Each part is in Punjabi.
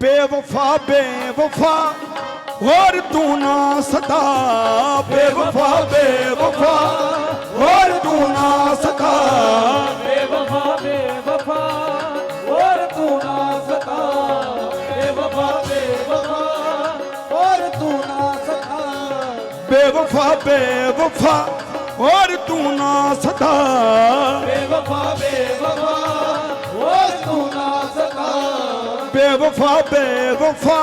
ਬੇਵਫਾ ਬੇਵਫਾ, ਹੋਰ ਤੂੰ ਨਾ ਸਦਾ ਬੇਵਫਾ ਬੇਵਫਾ, ਹੋਰ ਤੂੰ ਨਾ ਸਦਾ ਬੇਵਫਾ ਬੇਵਫਾ, ਹੋਰ ਤੂੰ ਨਾ ਸਤਾ ਬੇਵਫਾ ਬੇਵਫਾ, ਹੋਰ ਤੂੰ ਨਾ ਸਤਾ ਬੇਵਫਾ ਬੇਵਫਾ, ਹੋਰ ਤੂੰ ਨਾ ਸਦਾ ਬੇਵਫਾ ਬੇਵਫਾ ਬੇਵਫਾ ਬੇਵਫਾ,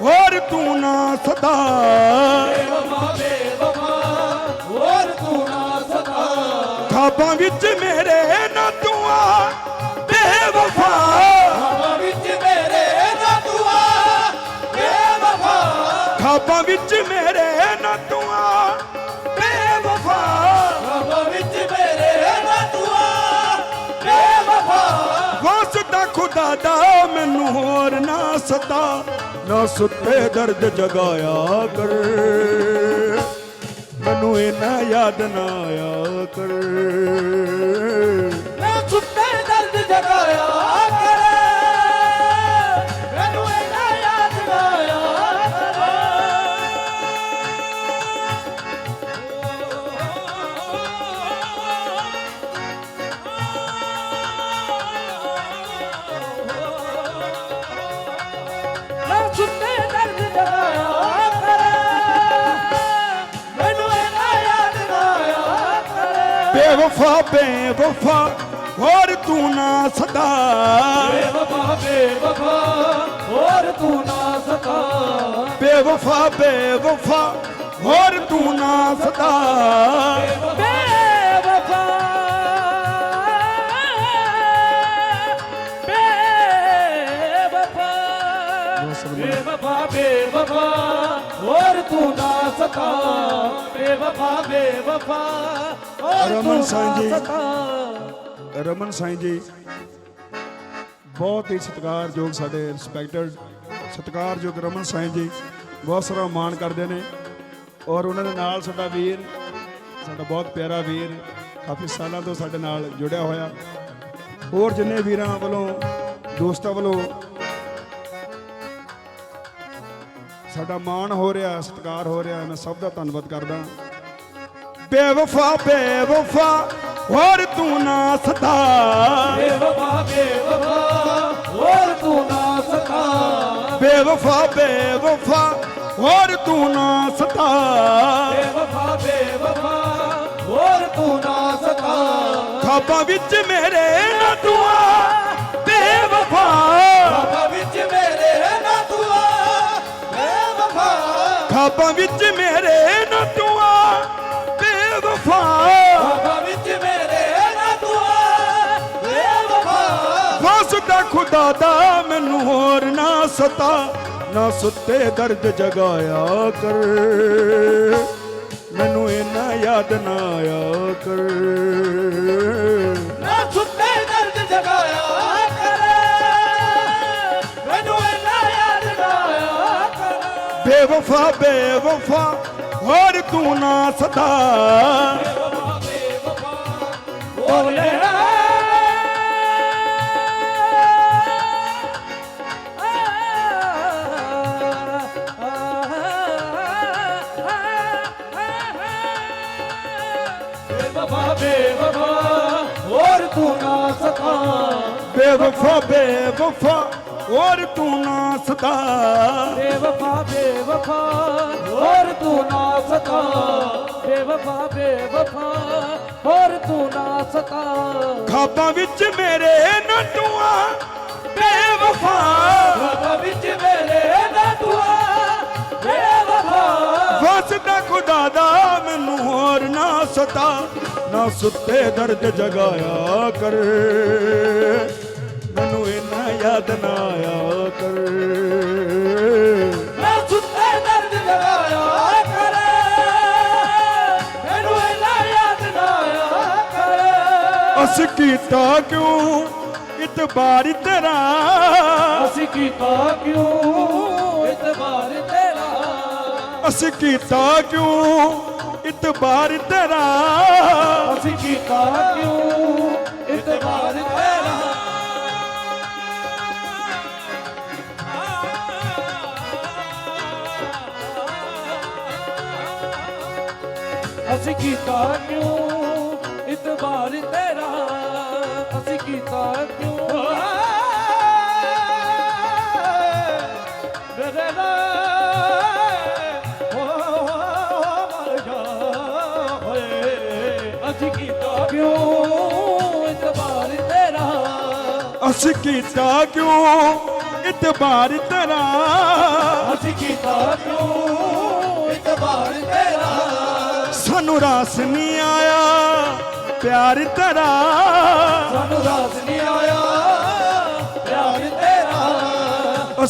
ਹੋਰ ਤੂੰ ਨਾ ਸਦਾ। ਬੇਵਫਾ ਬੇਵਫਾ ਹੋਰ ਤੂੰ ਨਾ ਸਤਾ ਖਾਬਾਂ ਵਿੱਚ ਮੇਰੇ ਨਾ ਤੂੰ ਆ ਬੇਵਫਾ ਹਵਾ ਵਿੱਚ ਮੇਰੇ ਨਾ ਤੂੰ ਆ, ਬੇਵਫਾ। ਖਾਬਾਂ ਵਿੱਚ ਮੇਰੇ ਨਾ ਤੂੰ ਆ ਵਾਸਤਾ ਮੈਨੂੰ ਹੋਰ ਨਾ ਸਤਾ। ਨਾ ਸੁੱਤੇ ਦਰਦ ਜਗਾਇਆ ਕਰ। ਮੈਨੂੰ ਇਹਨਾਂ ਯਾਦ ਨਾ ਆਇਆ ਕਰ। ਨਾ ਸੁੱਤੇ ਦਰਦ ਜਗਾਇਆ ਕਰ। ਬੇਵਫਾ ਬੇਵਫਾ ਹੋਰ ਤੂੰ ਨਾ ਸਦਾ। ਬੇਵਫਾ ਬੇਵਫਾ ਹੋਰ ਤੂੰ ਨਾ ਸਤਾ ਬੇਵਫਾ ਬੇਵਫਾ ਹੋਰ ਤੂੰ ਨਾ ਸਦਾ। ਬੇਵਫਾ ਬੇਵਫਾ ਬੇਵਫਾ ਹੋਰ ਤੂੰ ਨਾ ਸਤਾ ਬੇਵਫਾ ਬੇਵਫਾ ਰਮਨ ਸਾਈਂ ਜੀ। ਰਮਨ ਸਾਈਂ ਜੀ ਬਹੁਤ ਹੀ ਸਤਿਕਾਰਯੋਗ ਸਾਡੇ ਰਿਸਪੈਕਟਡ ਸਤਿਕਾਰਯੋਗ ਰਮਨ ਸਾਈਂ ਜੀ ਬਹੁਤ ਸਾਰਾ ਮਾਣ ਕਰਦੇ ਨੇ। ਔਰ ਉਹਨਾਂ ਦੇ ਨਾਲ ਸਾਡਾ ਵੀਰ ਸਾਡਾ ਬਹੁਤ ਪਿਆਰਾ ਵੀਰ ਕਾਫੀ ਸਾਲਾਂ ਤੋਂ ਸਾਡੇ ਨਾਲ ਜੁੜਿਆ ਹੋਇਆ। ਹੋਰ ਜਿੰਨੇ ਵੀਰਾਂ ਵੱਲੋਂ ਦੋਸਤਾਂ ਵੱਲੋਂ ਸਾਡਾ ਮਾਣ ਹੋ ਰਿਹਾ ਸਤਿਕਾਰ ਹੋ ਰਿਹਾ ਮੈਂ ਸਭ ਦਾ ਧੰਨਵਾਦ ਕਰਦਾ। ਬੇਵਫਾ ਬੇਵਫਾ ਹੋਰ ਤੂੰ ਨਾ ਸਦਾ ਬੇਵਫਾ ਬੇਵਫਾ ਹੋਰ ਤੂੰ ਨਾ ਸਤਾ ਬੇਵਫਾ ਬੇਵਫਾ ਹੋਰ ਤੂੰ ਨਾ ਸਦਾ ਬੇਵਫਾ ਬੇਵਫਾ ਹੋਰ ਤੂੰ ਨਾ ਸਤਾ ਖਾਬਾਂ ਵਿੱਚ ਮੇਰੇ ਨਾ ਤੂੰ ਆ ਬੇਵਫਾ। ਬਾਬਾ ਵਿੱਚ ਮੇਰੇ ਨਾ ਬੇਵਫਾ। ਖਾਬਾਂ ਵਿੱਚ ਮੇਰੇ ਨਾ ਵਾਸਤਾ ਖੁਦਾ ਦਾ ਮੈਨੂੰ ਹੋਰ ਨਾ ਸਤਾ ਨਾ ਸੁੱਤੇ ਦਰਦ ਜਗਾਇਆ ਕਰ। ਮੈਨੂੰ ਇਹਨਾਂ ਯਾਦ ਨਾ ਆਇਆ ਕਰ। ਨਾ ਸੁੱਤੇ ਦਰਦ ਜਗਾਇਆ ਕਰੇ। ਮੈਨੂੰ ਇਹਨਾਂ ਯਾਦ ਨਾ ਆਇਆ ਕਰੇ। ਬੇਵਫਾ ਬੇਵਫਾ ਹੋਰ ਤੂੰ ਨਾ ਸਦਾ। ਬੋਲੇ ਬੇਵਫਾ ਬੇਵਫਾ ਹੋਰ ਤੂੰ ਨਾ ਸਤਾ ਬੇਵਫਾ ਬੇਵਫਾ ਹੋਰ ਤੂੰ ਨਾ ਸਦਾ ਬੇਵਫਾ ਬੇਵਫਾ ਹੋਰ ਤੂੰ ਨਾ ਸਤਾ ਬੇਵਫਾ ਬੇਵਫਾ ਹੋਰ ਤੂੰ ਨਾ ਸਤਾ ਖਾਬਾਂ ਵਿੱਚ ਮੇਰੇ ਨਾ ਤੂੰ ਆ ਬੇਵਫਾ ਬਾਬਾ ਵਿੱਚ ਮੇਰੇ ਨਾ ਤੂੰ ਆ ਬੇਵਫਾ ਵਸਦਾ ਖੁਦਾ ਦਾ ਮੈਨੂੰ ਹੋਰ ਨਾ ਸਤਾ। ਨਾ ਸੁੱਤੇ ਦਰਦ ਜਗਾਇਆ ਕਰ। ਮੈਨੂੰ ਇਹਨਾਂ ਯਾਦ ਨਾ ਆਇਆ ਕਰ। ਮੈਂ ਸੁੱਤੇ ਦਰਦ ਲਗਾਇਆ ਕਰੇ। ਮੈਨੂੰ ਇਹਨਾਂ ਯਾਦ ਨਾ ਆਇਆ ਕਰੇ। ਅਸ ਕੀਤਾ ਕਿਉਂ? ਇਤਬਾਰ ਤੇਰਾ। ਅਸੀਂ ਕੀਤਾ ਕਿਉਂ? ਅਸੀਂ ਕੀਤਾ ਕਿਉਂ? ਇਤਬਾਰ ਤੇਰਾ। ਅਸੀਂ ਕੀਤਾ ਕਿਉਂ? ਇਤਬਾਰ ਤੇਰਾ। ਅਸੀਂ ਕੀਤਾ ਕਿਉਂ? ਇਤਬਾਰ ਤੇਰਾ। ਅਸੀਂ ਕੀਤਾ ਕਿਉਂ? ਅਸੀਂ ਕੀਤਾ ਕਿਉਂ? ਇਤਬਾਰ ਤੇਰਾ। ਅਸੀਂ ਕੀਤਾ ਕਿਉਂ? ਇਤਬਾਰ ਤੇਰਾ। ਸਾਨੂੰ ਰਾਸ ਨਹੀਂ ਆਇਆ ਪਿਆਰ ਤੇਰਾ। ਸਾਨੂੰ ਰਾਸ ਨਹੀਂ ਆਇਆ।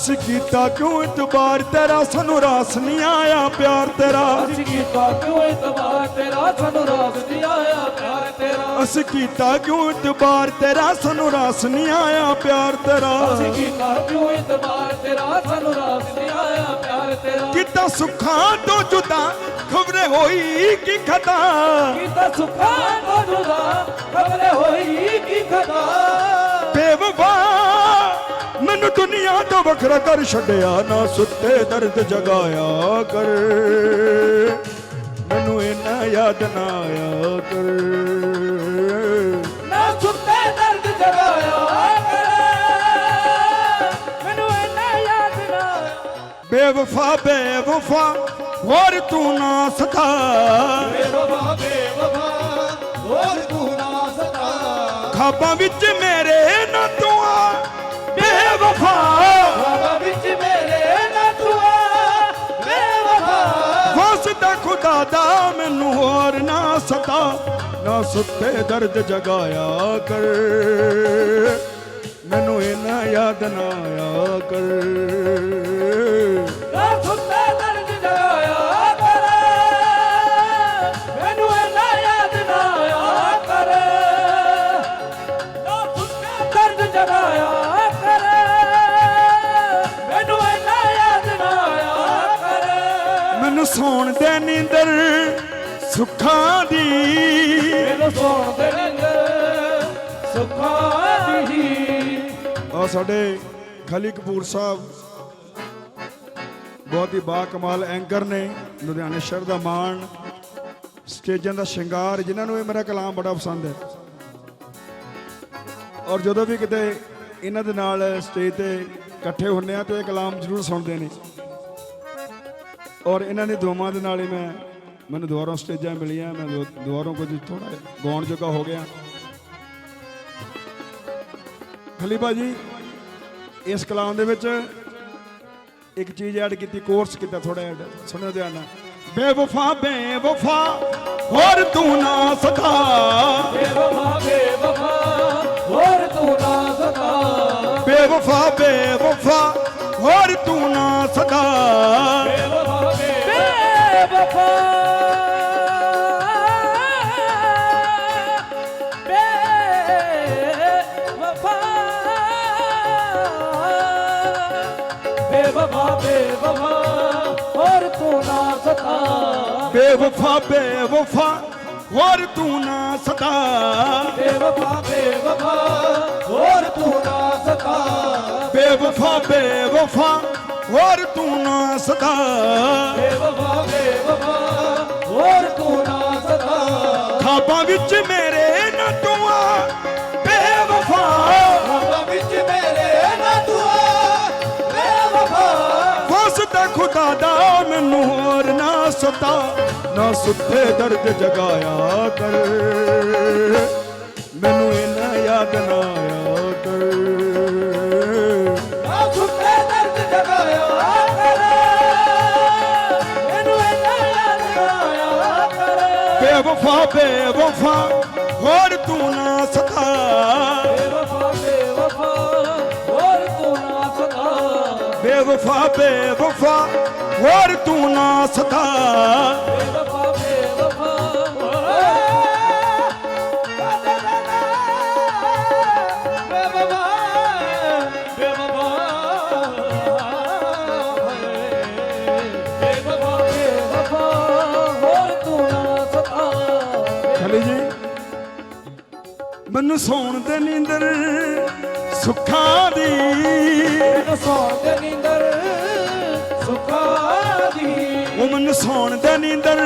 ਅਸੀਂ ਕੀਤਾ ਕਿਉਂ ਇਤਬਾਰ ਤੇਰਾ? ਸਾਨੂੰ ਰਾਸ ਨਹੀਂ ਆਇਆ ਪਿਆਰ ਤੇਰਾ। ਅਸੀਂ ਕੀਤਾ ਕਿਉਂ ਇਤਬਾਰ ਤੇਰਾ? ਸਾਨੂੰ ਰਾਸ ਨਹੀਂ ਆਇਆ ਪਿਆਰ ਤੇਰਾ। ਅਸੀਂ ਕੀਤਾ ਕਿਉਂ ਇਤਬਾਰ ਤੇਰਾ? ਸਾਨੂੰ ਰਾਸ ਨਹੀਂ ਆਇਆ ਪਿਆਰ ਤੇਰਾ। ਅਸੀਂ ਕੀਤਾ ਕਿਉਂ ਇਤਬਾਰ ਤੇਰਾ? ਸਾਨੂੰ ਰਾਸ ਨਹੀਂ ਆਇਆ ਪਿਆਰ ਤੇਰਾ। ਕੀਤਾ ਸੁੱਖਾਂ ਤੋਂ ਜੁਦਾ ਖਬਰੇ ਹੋਈ ਕੀ ਖਤਾ? ਕੀਤਾ ਸੁੱਖਾਂ ਤੋਂ ਜੁਦਾ ਖਬਰੇ ਹੋਈ ਕੀ ਖਤਾ? ਬੇਵਫਾ ਮੈਨੂੰ ਦੁਨੀਆ ਤੋਂ ਵੱਖਰਾ ਕਰ ਛੱਡਿਆ ਨਾ ਸੁੱਤੇ ਦਰਦ ਜਗਾਇਆ ਕਰ। ਮੈਨੂੰ ਇਹਨਾਂ ਯਾਦ ਨਾ ਆਇਆ ਕਰ। ਨਾ ਸੁੱਤੇ ਦਰਦ ਜਗਾਇਆ ਕਰ। ਮੈਨੂੰ ਇੰਨਾ ਯਾਦ ਨਾ ਬੇਵਫਾ ਬੇਵਫਾ ਹੋਰ ਤੂੰ ਨਾ ਸਤਾ। ਬੇਵਫਾ ਬੇਵਫਾ ਹੋਰ ਤੂੰ ਨਾ ਸਤਾ। ਖਾਬਾਂ ਵਿੱਚ ਮੇਰੇ ਨਾ ਤੂੰ ਬਾਬਾ ਵਿੱਚ ਮੇਰੇ ਬੇਵਫਾ ਖੁਦਾ ਦਾ ਮੈਨੂੰ ਹੋਰ ਨਾ ਸਤਾ ਨਾ ਸੁੱਤੇ ਦਰਦ ਜਗਾਇਆ ਕਰ। ਮੈਨੂੰ ਇਹਨਾਂ ਯਾਦ ਨਾ ਆਇਆ ਕਰ। ਨਾ ਸੁੱਤੇ ਦਰਦ ਜਗਾਇਆ ਸੌਣ ਦੇ ਨੀਂਦਰ ਸੁੱਖਾਂ ਦੀ। ਸੋਣ ਦੇ ਨਿੰਦਰ ਸੁੱਖਾਂ ਦੀ। ਆ ਸਾਡੇ ਖਲੀ ਕਪੂਰ ਸਾਹਿਬ ਬਹੁਤ ਹੀ ਬਾ ਕਮਾਲ ਐਂਕਰ ਨੇ ਲੁਧਿਆਣੇ ਸ਼ਹਿਰ ਦਾ ਮਾਣ ਸਟੇਜਾਂ ਦਾ ਸ਼ਿੰਗਾਰ ਜਿਨ੍ਹਾਂ ਨੂੰ ਇਹ ਮੇਰਾ ਕਲਾਮ ਬੜਾ ਪਸੰਦ ਹੈ। ਔਰ ਜਦੋਂ ਵੀ ਕਿਤੇ ਇਹਨਾਂ ਦੇ ਨਾਲ ਸਟੇਜ ਤੇ ਇਕੱਠੇ ਹੁੰਨੇ ਆ ਤੇ ਇਹ ਕਲਾਮ ਜ਼ਰੂਰ ਸੁਣਦੇ ਨੇ। ਔਰ ਇਹਨਾਂ ਦੇ ਦੋਵਾਂ ਦੇ ਨਾਲ ਹੀ ਮੈਂ ਮੈਨੂੰ ਦੁਬਾਰਾ ਸਟੇਜਾਂ ਮਿਲੀਆਂ ਮੈਂ ਦੁ- ਦੁਬਾਰਾ ਕੁਝ ਥੋੜਾ ਗਾਉਣ ਜੋਗਾ ਹੋ ਗਿਆ। ਖਲੀਫਾ ਜੀ ਇਸ ਕਲਾਮ ਦੇ ਵਿੱਚ ਇੱਕ ਚੀਜ਼ ਐਡ ਕੀਤੀ ਕੋਰਸ ਕੀਤਾ ਥੋੜਾ ਐਡ ਸੁਣਿਓ ਧਿਆਨ ਨਾਲ। ਬੇਵਫਾ ਬੇਵਫਾ ਹੋਰ ਤੂੰ ਨਾ ਸਖਾ। ਬੇਵਫਾ ਬੇਵਫਾ ਹੋਰ ਤੂੰ ਨਾ ਸਤਾ ਬੇਵਫਾ ਬੇਵਫਾ ਹੋਰ ਤੂੰ ਨਾ ਸਖਾ। ਬੇਵਫਾ ਬੇਵਫਾ ਹੋਰ ਤੂੰ ਨਾ ਸਤਾ। ਬੇਵਫਾ ਬੇਵਫਾ ਹੋਰ ਤੂੰ ਨਾ ਸਖਾ ਬੇਵਫਾ ਬੇਵਫਾ ਹੋਰ ਤੂੰ ਨਾ ਸਤਾ। ਬੇਵਫਾ ਬੇਵਫਾ ਹੋਰ ਤੂੰ ਨਾ ਸਖਾ ਬੇਵਫਾ ਬੇਵਫਾ ਹੋਰ ਤੂੰ ਨਾ ਸਤਾ। ਖਾਬਾਂ ਵਿੱਚ ਖੁਦਾ ਦਾ ਮੈਨੂੰ ਹੋਰ ਨਾ ਸਤਾ ਨਾ ਸੁੱਤੇ ਦਰਦ ਜਗਾਇਆ ਕਰ। ਮੈਨੂੰ ਇਹਨਾਂ ਯਾਦ ਨਾ ਆਇਆ ਕਰ। ਆ ਸੁੱਤੇ ਦਰਦ ਜਗਾਇਆ ਕਰ। ਮੈਨੂੰ ਇੰਨਾ ਯਾਦ ਨਾ ਆਇਆ ਕਰ। ਬੇਵਫਾ ਬੇਵਫਾ ਹੋਰ ਤੂੰ ਨਾ ਸਤਾ। ਬੇਵਫਾ ਬੇਵਫਾ ਬੇਵਫਾ ਬੇਵਫਾ, ਹੋਰ ਤੂੰ ਨਾ ਸਤਾ। ਬੇਵਫਾ ਬੇਵਫਾ ਨਾ ਸਤਾ ਖਲੀ ਜੀ, ਮੈਨੂੰ ਸੌਣ ਦੇ ਨੀਂਦਰ। ਸੁੱਖਾਂ ਦੀ। ਸੌਣ ਦੇ ਨੀਂਦਰ ਸੁਖਾ ਦੀ। ਉਹ ਮੈਨੂੰ ਸੌਣ ਦੇ ਨੀਂਦਰ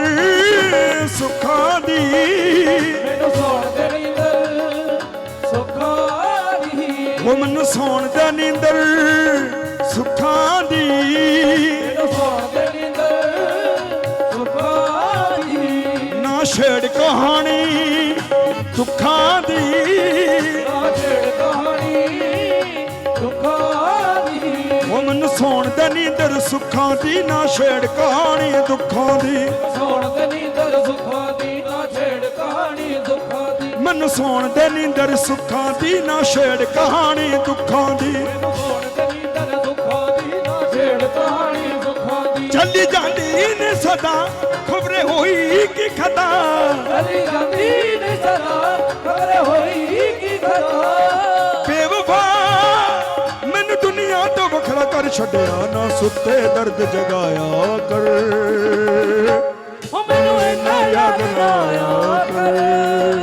ਸੁੱਖਾਂ ਦੀ। ਮੈਨੂੰ ਸੌਣ ਦੇ ਨੀਂਦਰ ਸੁੱਖਾਂ ਦੀ। ਉਹ ਮੈਨੂੰ ਸੌਣ ਦੇ ਨੀਂਦਰ ਸੁੱਖਾਂ ਦੀ। ਉਹ ਮੈਨੂੰ ਸੌਣ ਦੇ ਨੀਂਦਰ ਸੁੱਖਾਂ ਦੀ ਨਾ ਛੇੜ ਕਹਾਣੀ ਦੁੱਖਾਂ ਦੀ। ਸੌਣ ਦੇ ਨੀਂਦਰ ਸੁੱਖਾਂ ਦੀ ਨਾ ਛੇੜ ਕਹਾਣੀ ਦੁੱਖਾਂ ਦੀ। ਮੈਨੂੰ ਸੌਣ ਦੇ ਨੀਂਦਰ ਸੁੱਖਾਂ ਦੀ ਨਾ ਛੇੜ ਕਹਾਣੀ ਦੁੱਖਾਂ ਦੀ। ਮੈਨੂੰ ਸੌਣ ਦੇ ਨੀਂਦਰ ਸੁੱਖਾਂ ਦੀ ਨਾ ਛੇੜ ਕਹਾਣੀ ਦੁੱਖਾਂ ਦੀ। ਚੱਲੀ ਜਾਂਦੀ ਨੇ ਸਦਾ ਖਬਰੇ ਹੋਈ ਕੀ ਖਤਾ। ਚਲੀ ਜਾਂਦੀ ਨੇ ਸਦਾ ਖਬਰ ਹੋਈ ਕੀ ਖਤਾ। ਤੋਂ ਕਰ ਛੱਡਿਆ ਨਾ, ਸੁੱਤੇ ਦਰਦ ਜਗਾਇਆ ਕਰ। ਉਹ ਮੈਨੂੰ ਇੰਨਾ ਯਾਦ ਨਾ ਆਇਆ ਕਰ।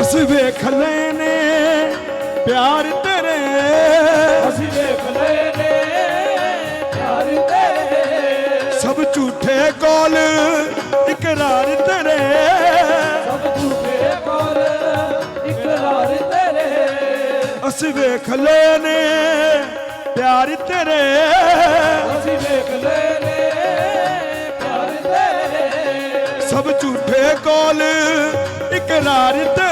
ਅਸੀਂ ਵੇਖ ਲੈਨੇ ਪਿਆਰ ਤੇਰੇ। ਅਸੀਂ ਦੇਖ ਲਏ ਝੂਠੇ ਕੋਲ ਇਕਰਾਰ ਤੇਰੇ। ਸਭ ਝੂਠੇ ਕੋਲ ਇਕਰਾਰ ਤੇਰੇ। ਅਸੀਂ ਵੇਖ ਲੈਨੇ ਪਿਆਰ ਤੇਰੇ। ਅਸੀਂ ਵੇਖ ਲਏ ਨੇ ਪਿਆਰ ਤੇਰੇ। ਸਭ ਝੂਠੇ ਕੋਲ ਇਕਰਾਰ ਤੇਰੇ।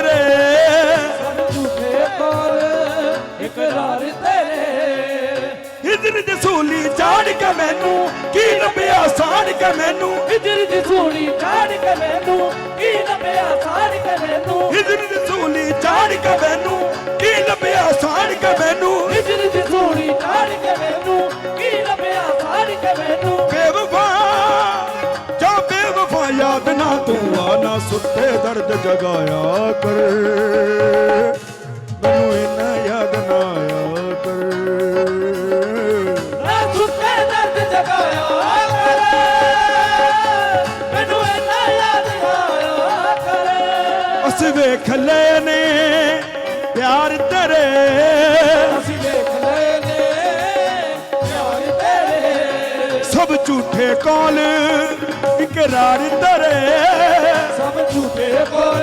ਹਿਜਰ ਦੀ ਸੂਲੀ ਚਾੜ ਕੇ ਮੈਨੂੰ ਕੀ ਲੱਭਿਆ ਸਾੜ ਕੇ ਮੈਨੂੰ? ਹਿਜਰ ਦੀ ਸੂਲੀ ਚਾੜ ਕੇ ਮੈਨੂੰ ਕੀ ਲੱਭਿਆ ਸਾੜ ਕੇ ਮੈਨੂੰ? ਹਿਜਰ ਦੀ ਸੂਲੀ ਚਾੜ ਕੇ ਮੈਨੂੰ ਕੀ ਲੱਭਿਆ ਸਾੜ ਕੇ ਮੈਨੂੰ? ਹਿਜਰ ਦੀ ਸੂਲੀ ਚਾੜ ਕੇ ਮੈਨੂੰ ਕੀ ਲੱਭਿਆ ਸਾੜ ਕੇ ਮੈਨੂੰ? ਬੇਵਫਾ ਜਾ ਬੇਵਫਾ ਯਾਦ ਨਾ ਤੂੰ ਆ ਨਾ ਸੁੱਤੇ ਦਰਦ ਜਗਾਇਆ ਕਰ। ਅਸੀਂ ਵੇਖ ਲਏ ਨੇ ਪਿਆਰ ਤੇਰੇ। ਅਸੀਂ ਵੇਖ ਲਏ ਨੇ ਪਿਆਰ ਤੇਰੇ। ਸਭ ਝੂਠੇ ਕੋਲ ਇਕਰਾਰ ਤੇਰੇ। ਸਭ ਝੂਠੇ ਕੋਲ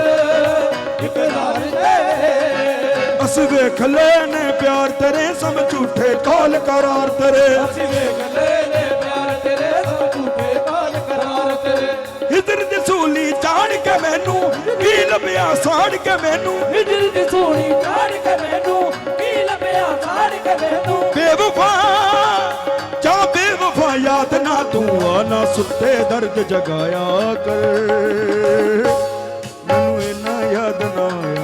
ਇਕਰਾਰ ਤੇਰੇ। ਅਸੀਂ ਵੇਖ ਲਏ ਨੇ ਪਿਆਰ ਤੇਰੇ ਸਭ ਝੂਠੇ ਕੋਲ ਕਰਾਰ ਤੇਰੇ। ਅਸੀਂ ਵੇਖ ਲਏ ਕੇ ਮੈਨੂੰ ਕੀ ਲੱਭਿਆ? ਸਾੜ ਕੇ ਮੈਨੂੰ ਦਿਲ ਦੀ ਸੋਣੀ ਕਾੜ ਕੇ ਮੈਨੂੰ ਕੀ ਲੱਭਿਆ? ਸਾੜ ਕੇ ਮੈਨੂੰ ਬੇਵਫਾ ਜਾ ਬੇਵਫਾ ਯਾਦ ਨਾ ਤੂੰ ਆ ਨਾ ਸੁੱਤੇ ਦਰਦ ਜਗਾਇਆ ਕਰ। ਮੈਨੂੰ ਇਹ ਨਾ ਯਾਦ ਨਾ ਆ